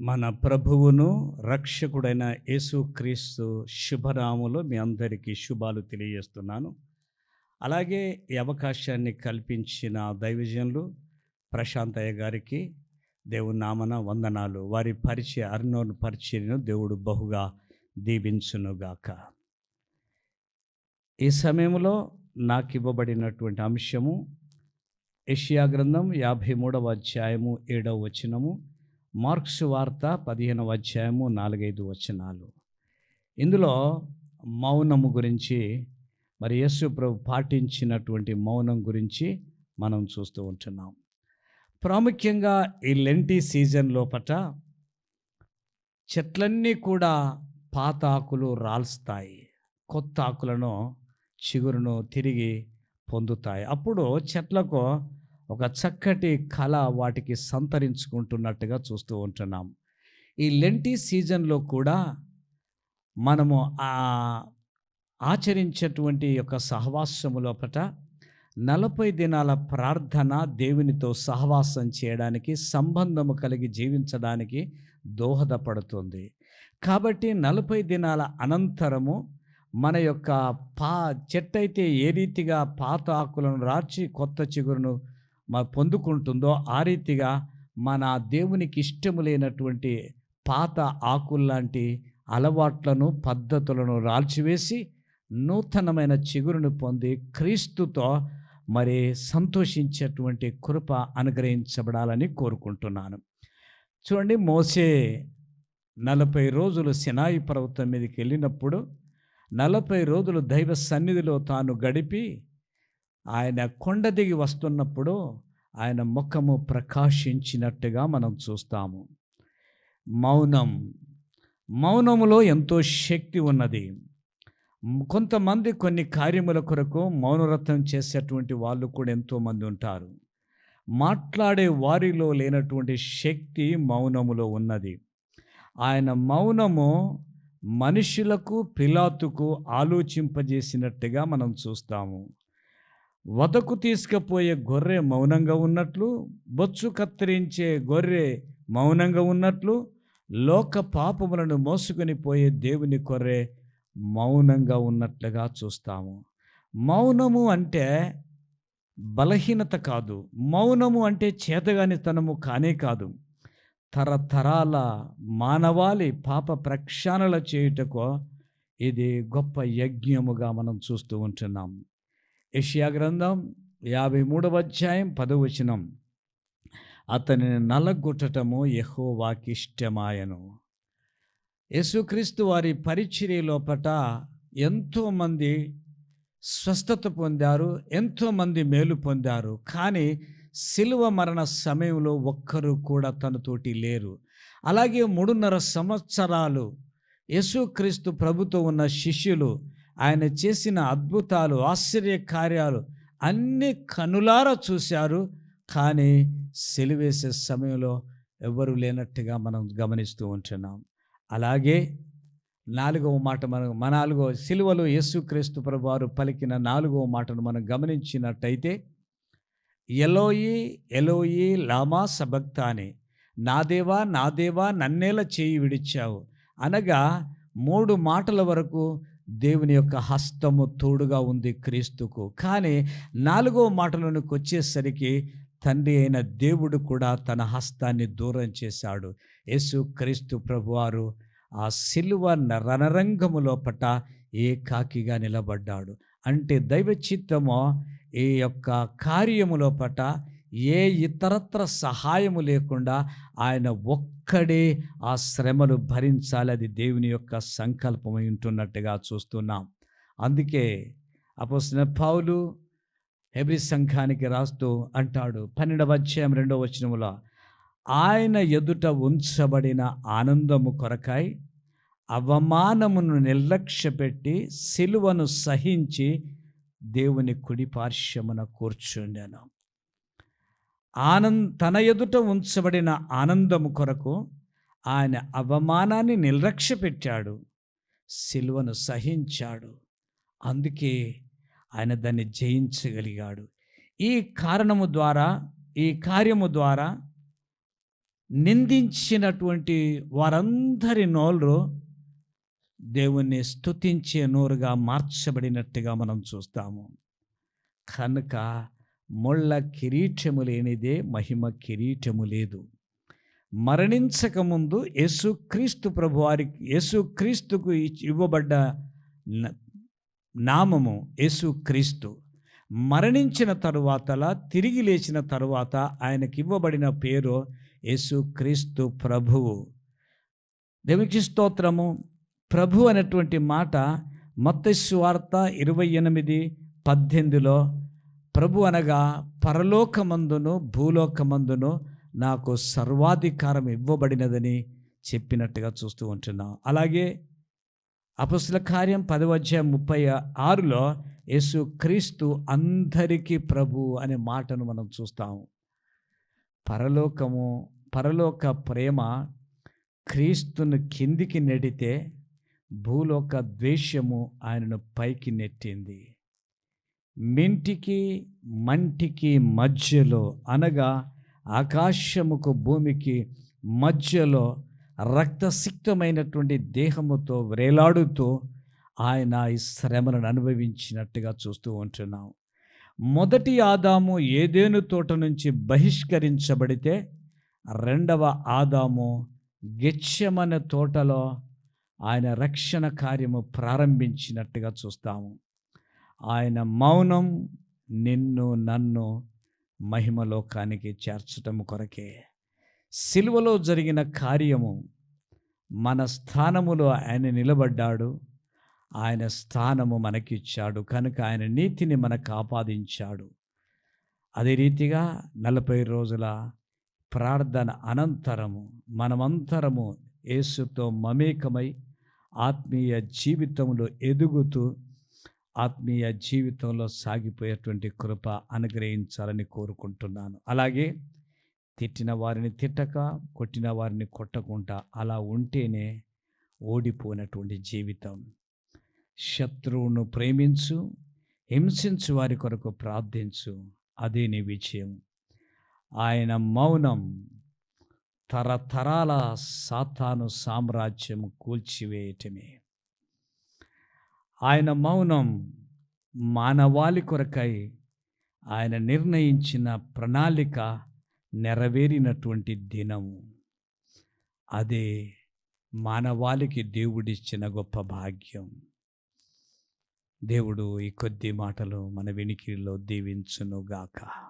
మన ప్రభువును రక్షకుడైన యేసుక్రీస్తు శుభనాములో మీ అందరికీ శుభాలు తెలియజేస్తున్నాను. అలాగే ఈ అవకాశాన్ని కల్పించిన దైవజనులు ప్రశాంతయ్య గారికి దేవుని నామన వందనాలు. వారి పరిచయ అర్నోన్ పరిచయను దేవుడు బహుగా దీవించునుగాక. ఈ సమయంలో నాకు ఇవ్వబడినటువంటి అంశము ఏషియా గ్రంథం యాభై మూడవ అధ్యాయము ఏడవ వచనము. మార్క్స్ వార్త పదిహేనవ అధ్యాయము నాలుగైదు వచనాలు. ఇందులో మౌనము గురించి మరి యేసు ప్రభు పాటించినటువంటి మౌనం గురించి మనం చూస్తూ ఉంటున్నాం. ప్రాముఖ్యంగా ఈ లెంటి సీజన్ లోపట చెట్లన్నీ కూడా పాత ఆకులు రాల్స్తాయి. కొత్త ఆకులను చిగురును తిరిగి పొందుతాయి. అప్పుడు చెట్లకు ఒక చక్కటి కళ వాటికి సంతరించుకుంటున్నట్టుగా చూస్తూ ఉంటున్నాం. ఈ లెంటి సీజన్లో కూడా మనము ఆచరించేటువంటి యొక్క సహవాసము లోపట నలభై దినాల ప్రార్థన దేవునితో సహవాసం చేయడానికి సంబంధము కలిగి జీవించడానికి దోహదపడుతుంది. కాబట్టి నలభై దినాల అనంతరము మన యొక్క పా చెట్టు అయితే ఏ రీతిగా పాత ఆకులను రాచి కొత్త చిగురును పొందుకుంటుందో ఆ రీతిగా మన దేవునికి ఇష్టము లేనటువంటి పాత ఆకుల్లాంటి అలవాట్లను పద్ధతులను రాల్చివేసి నూతనమైన చిగురును పొంది క్రీస్తుతో మరి సంతోషించేటువంటి కృప అనుగ్రహించబడాలని కోరుకుంటున్నాను. చూడండి మోసే నలభై రోజులు సినాయి పర్వతం మీదకి వెళ్ళినప్పుడు నలభై రోజులు దైవ సన్నిధిలో తాను గడిపి ఆయన కొండ దిగి వస్తున్నప్పుడు ఆయన ముఖము ప్రకాశించినట్టుగా మనం చూస్తాము. మౌనం. మౌనములో ఎంతో శక్తి ఉన్నది. కొంతమంది కొన్ని కార్యముల కొరకు మౌనరత్నం చేసేటువంటి వాళ్ళు కూడా ఎంతోమంది ఉంటారు. మాట్లాడే వారిలో లేనటువంటి శక్తి మౌనములో ఉన్నది. ఆయన మౌనము మనుషులకు పిలాతుకు ఆలోచింపజేసినట్టుగా మనం చూస్తాము. వదకు తీసుకుపోయే గొర్రె మౌనంగా ఉన్నట్లు బొచ్చు కత్తిరించే గొర్రె మౌనంగా ఉన్నట్లు లోక పాపములను మోసుకొని పోయే దేవుని కొర్రె మౌనంగా ఉన్నట్లుగా చూస్తాము. మౌనము అంటే బలహీనత కాదు. మౌనము అంటే చేతగానితనము కానే కాదు. తరతరాల మానవాళి పాప ప్రక్షాళన చేయుటకు ఇది గొప్ప యజ్ఞముగా మనం చూస్తూ ఉంటున్నాము యషియా గ్రంథం యాభై మూడవ అధ్యాయం పదవచనం అతనిని నలగొట్టటము యహోవాకిష్టమాయను. యేసుక్రీస్తు వారి పరిచర్య లోపట ఎంతోమంది స్వస్థత పొందారు ఎంతోమంది మేలు పొందారు. కానీ శిలువ మరణ సమయంలో ఒక్కరు కూడా తనతోటి లేరు. అలాగే మూడున్నర సంవత్సరాలు యేసుక్రీస్తు ప్రభుతో ఉన్న శిష్యులు ఆయన చేసిన అద్భుతాలు ఆశ్చర్య కార్యాలు అన్ని కనులారా చూశారు. కానీ సెలివేసే సమయంలో ఎవరు లేనట్టుగా మనం గమనిస్తూ ఉంటున్నాం. అలాగే నాలుగవ మాట మనం మన నాలుగవ సిలువలో యేసుక్రీస్తు ప్రభు వారు పలికిన నాలుగవ మాటను మనం గమనించినట్టయితే ఎలోయి ఎలోయి లామా సబక్తాని నా దేవా నా దేవా నన్నేల చేయి విడిచావు అనగా మూడు మాటల వరకు దేవుని యొక్క హస్తము తోడుగా ఉంది క్రీస్తుకు. కానీ నాలుగో మాటలోనికి వచ్చేసరికి తండ్రి అయిన దేవుడు కూడా తన హస్తాన్ని దూరం చేశాడు. యేసు క్రీస్తు ప్రభువారు ఆ సిలువ రణరంగము లోపట ఏకాకిగా నిలబడ్డాడు. అంటే దైవ చిత్తమో ఈ యొక్క కార్యము లోపట ఏ ఇతరత్ర సహాయము లేకుండా ఆయన ఒక్కడే ఆ శ్రమలు భరించాలి. అది దేవుని యొక్క సంకల్పమై ఉంటున్నట్టుగా చూస్తున్నాం. అందుకే అపోసిన పౌలు హెబ్రి సంఘానికి రాస్తూ అంటాడు పన్నెండవ అధ్యాయం రెండవ వచనములో ఆయన ఎదుట ఉంచబడిన ఆనందము కొరకాయి అవమానమును నిర్లక్ష్యపెట్టి సిలువను సహించి దేవుని కుడి పార్శ్వమున కూర్చుండాను. ఆనంద్ తన ఎదుట ఉంచబడిన ఆనందము కొరకు ఆయన అవమానాన్ని నిర్లక్ష్య పెట్టాడు సిలువను సహించాడు. అందుకే ఆయన దాన్ని జయించగలిగాడు. ఈ కారణము ద్వారా ఈ కార్యము ద్వారా నిందించినటువంటి వారందరి నోళ్ళు దేవుణ్ణి స్తుతించే నోరుగా మార్చబడినట్టుగా మనం చూస్తాము. కనుక ముళ్ళ కిరీటము లేనిదే మహిమ కిరీటము లేదు. మరణించకముందు యేసుక్రీస్తు ప్రభు వారికి యేసుక్రీస్తుకు ఇవ్వబడ్డ న- నామము యేసుక్రీస్తు మరణించిన తరువాతలా తిరిగి లేచిన తరువాత ఆయనకి ఇవ్వబడిన పేరు యేసుక్రీస్తు ప్రభువు. దేవునికి స్తోత్రము. ప్రభు అనేటువంటి మాట మత్స్సు వార్త ఇరవై ఎనిమిది పద్దెనిమిదిలో ప్రభు అనగా పరలోకమందును భూలోకమందును నాకు సర్వాధికారం ఇవ్వబడినదని చెప్పినట్టుగా చూస్తూ ఉంటున్నాం. అలాగే అపస్సుల కార్యం పదవధ్యాయం ముప్పై ఆరులో యేసు క్రీస్తు అందరికీ ప్రభు అనే మాటను మనం చూస్తాము. పరలోకము పరలోక ప్రేమ క్రీస్తును కిందికి నెడితే భూలోక ద్వేషము ఆయనను పైకి నెట్టింది. మింటికి మంటికి మధ్యలో అనగా ఆకాశముకు భూమికి మధ్యలో రక్తసిక్తమైనటువంటి దేహముతో వ్రేలాడుతూ ఆయన ఈ శ్రమలను అనుభవించినట్టుగా చూస్తూ ఉంటున్నాం. మొదటి ఆదాము ఏదేను తోట నుంచి బహిష్కరించబడితే రెండవ ఆదాము గెచ్చమన తోటలో ఆయన రక్షణ కార్యము ప్రారంభించినట్టుగా చూస్తాము. ఆయన మౌనం నిన్ను నన్ను మహిమలోకానికి చేర్చటం కొరకే. సిలువలో జరిగిన కార్యము మన స్థానములో ఆయన నిలబడ్డాడు. ఆయన స్థానము మనకిచ్చాడు. కనుక ఆయన నీతిని మనకు ఆపాదించాడు అదే రీతిగా నలభై రోజుల ప్రార్థన అనంతరము మనమంతరము యేసుతో మమేకమై ఆత్మీయ జీవితంలో ఎదుగుతూ ఆత్మీయ జీవితంలో సాగిపోయేటువంటి కృప అనుగ్రహించాలని కోరుకుంటున్నాను. అలాగే తిట్టిన వారిని తిట్టక కొట్టిన వారిని కొట్టకుండా అలా ఉంటేనే ఓడిపోయినటువంటి జీవితం. శత్రువును ప్రేమించు హింసించు వారి కొరకు ప్రార్థించు అదే నీ విజయం. ఆయన మౌనం తరతరాల సాతాను సామ్రాజ్యం కూల్చివేయటమే. ఆయన మౌనం మానవాళి కొరకై ఆయన నిర్ణయించిన ప్రణాళిక నెరవేరినటువంటి దినము అదే మానవాళికి దేవుడిచ్చిన గొప్ప భాగ్యం. దేవుడు ఈ కొద్ది మాటలు మన వెనికిలో దీవించునుగాక.